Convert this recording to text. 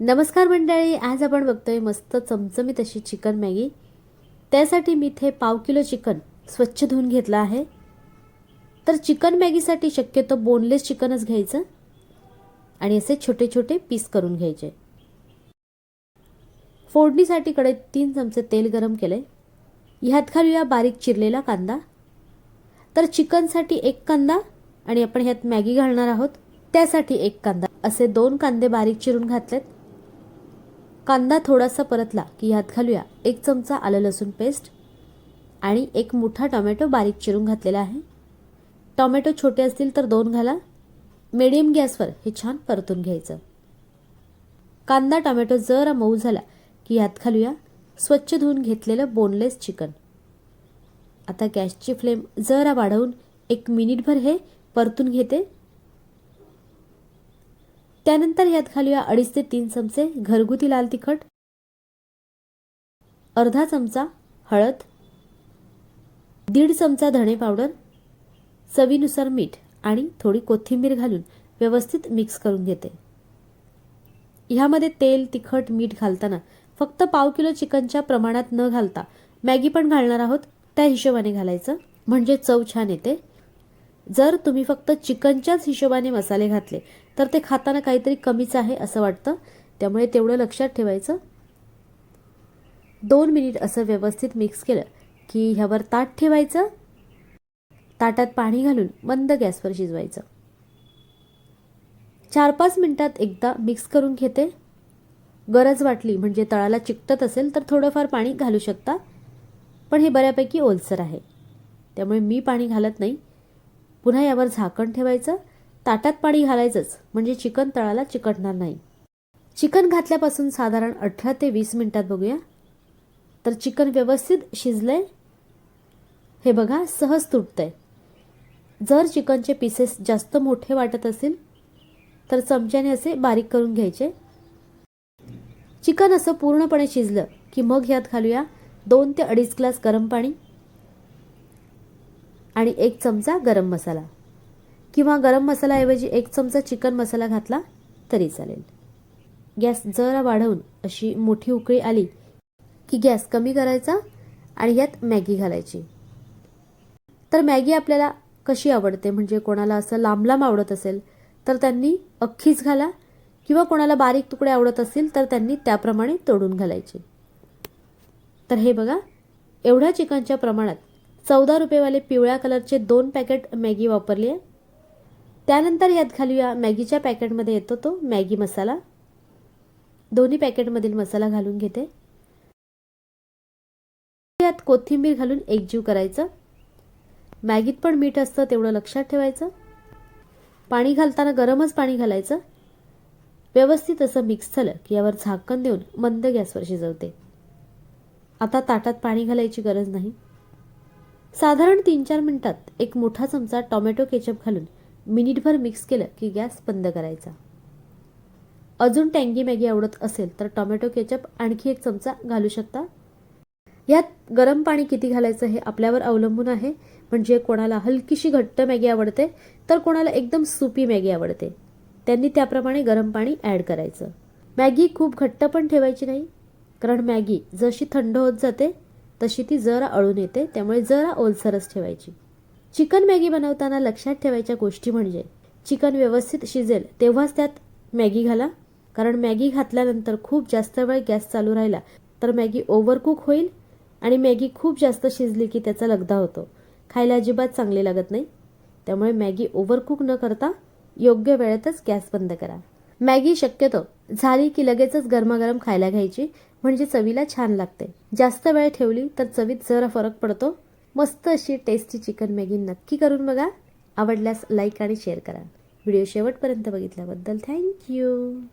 नमस्कार मंडळी आज आपण बघतोय मस्त चमचमीत अशी चिकन मॅगी. त्यासाठी मी इथे पाव किलो चिकन स्वच्छ धुवून घेतलं आहे. तर चिकन मॅगीसाठी शक्यतो बोनलेस चिकनच घ्यायचं आणि असे छोटे छोटे पीस करून घ्यायचे. फोडणीसाठी कडे तीन चमचे तेल गरम केले ह्यात घालूया बारीक चिरलेला कांदा. तर चिकनसाठी एक कांदा आणि आपण ह्यात मॅगी घालणार आहोत. त्यासाठी एक कांदा. असे दोन कांदे बारीक चिरून घातलेत. कांदा थोडासा परतला की ह्यात घालूया. एक चमचा आलं लसूण पेस्ट आणि एक मोठा टोमॅटो बारीक चिरून घातलेला आहे. टोमॅटो छोटे असतील तर दोन घाला. मिडियम गॅसवर हे छान परतून घ्यायचं. कांदा टोमॅटो जरा मऊ झाला की ह्यात घालूया. स्वच्छ धुवून घेतलेलं बोनलेस चिकन आता गॅसची फ्लेम जरा वाढवून एक मिनिटभर हे परतून घेते. त्यानंतर यात घालूया अडीच ते तीन चमचे घरगुती लाल तिखट अर्धा चमचा हळद दीड चमचा धणे पावडर चवीनुसार मीठ आणि थोडी कोथिंबीर घालून व्यवस्थित मिक्स करून घेते. ह्यामध्ये तेल तिखट मीठ घालताना फक्त पाव किलो चिकनच्या प्रमाणात न घालता मॅगी पण घालणार आहोत. त्या हिशोबाने घालायचं. म्हणजे चव छान येते. जर तुम्ही फक्त चिकनच्याच हिशोबाने मसाले घातले तर ते खाताना काहीतरी कमीच आहे असं वाटतं. त्यामुळे तेवढं लक्षात ठेवायचं. दोन मिनिट असं व्यवस्थित मिक्स केलं की ह्यावर ताट ठेवायचं. ताटात पाणी घालून मंद गॅसवर शिजवायचं. चार पाच मिनटात एकदा मिक्स करून घेते. गरज वाटली म्हणजे तळाला चिकटत असेल तर थोडंफार पाणी घालू शकता पण हे बऱ्यापैकी ओलसर आहे. त्यामुळे मी पाणी घालत नाही. पुन्हा यावर झाकण ठेवायचं. ताटात पाणी घालायचंच म्हणजे चिकन तळाला चिकटणार नाही. चिकन घातल्यापासून साधारण अठरा ते वीस मिनिटात बघूया. तर चिकन व्यवस्थित शिजलंय. हे बघा सहज तुटतंय. जर चिकनचे पीसेस जास्त मोठे वाटत असतील तर चमच्याने असे बारीक करून घ्यायचे. चिकन असं पूर्णपणे शिजलं की मग ह्यात घालूया दोन ते अडीच ग्लास गरम पाणी. आणि एक चमचा गरम मसाला. किंवा गरम मसाल्याऐवजी एक चमचा चिकन मसाला घातला तरी चालेल. गॅस जरा वाढवून अशी मोठी उकळी आली की गॅस कमी करायचा आणि यात मॅगी घालायची. तर मॅगी आपल्याला कशी आवडते? म्हणजे कोणाला असं लांब लांब आवडत असेल तर त्यांनी अख्खीच घाला. किंवा कोणाला बारीक तुकडे आवडत असतील तर त्यांनी त्याप्रमाणे तोडून घालायचे. तर हे बघा एवढ्या चिकनच्या प्रमाणात चौदा रुपयेवाले पिवळ्या कलरचे दोन पॅकेट मॅगी वापरली आहे. त्यानंतर यात घालूया मॅगीच्या पॅकेटमध्ये येतो तो मॅगी मसाला. दोन्ही पॅकेटमधील मसाला घालून घेते. यात कोथिंबीर घालून एकजीव करायचं. मॅगीत पण मीठ असतं तेवढं लक्षात ठेवायचं. पाणी घालताना गरमच पाणी घालायचं. व्यवस्थित असं मिक्स झालं की यावर झाकण देऊन मंद गॅसवर शिजवते आता ताटात पाणी घालायची गरज नाही. साधारण तीन चार मिनिटात एक मोठा चमचा टोमॅटो केचप घालून मिनिटभर मिक्स केलं की गॅस बंद करायचा. अजून टँगी मॅगी आवडत असेल तर टोमॅटो केचप आणखी एक चमचा घालू शकता? यात गरम पाणी किती घालायचं हे आपल्यावर अवलंबून आहे. म्हणजे कोणाला हलकीशी घट्ट मॅगी आवडते तर कोणाला एकदम सुपी मॅगी आवडते. त्यांनी त्याप्रमाणे गरम पाणी ॲड करायचं. मॅगी खूप घट्ट पण ठेवायची नाही. कारण मॅगी जशी थंड होत जाते तशी ती जरा अळून येते त्यामुळे जरा ओलसरच ठेवायची. चिकन मॅगी बनवताना लक्षात ठेवायच्या गोष्टी म्हणजे चिकन व्यवस्थित शिजेल तेव्हाच त्यात मॅगी घाला. कारण मॅगी घातल्यानंतर खूप जास्त वेळ गॅस चालू राहिला तर मॅगी ओव्हरकुक होईल आणि मॅगी खूप जास्त शिजली की त्याचा लगदा होतो. खायला अजिबात चांगली लागत नाही. त्यामुळे मॅगी ओव्हरकुक न करता योग्य वेळेतच गॅस बंद करा. मॅगी शक्यतो झाली की लगेचच गरमागरम खायला घ्यायची म्हणजे चवीला छान लागते. जास्त वेळ ठेवली तर चवीत जरा फरक पडतो. मस्त अशी टेस्टी चिकन मॅगी नक्की करून बघा. आवडल्यास लाईक आणि शेअर करा. व्हिडिओ शेवटपर्यंत बघितल्याबद्दल थँक्यू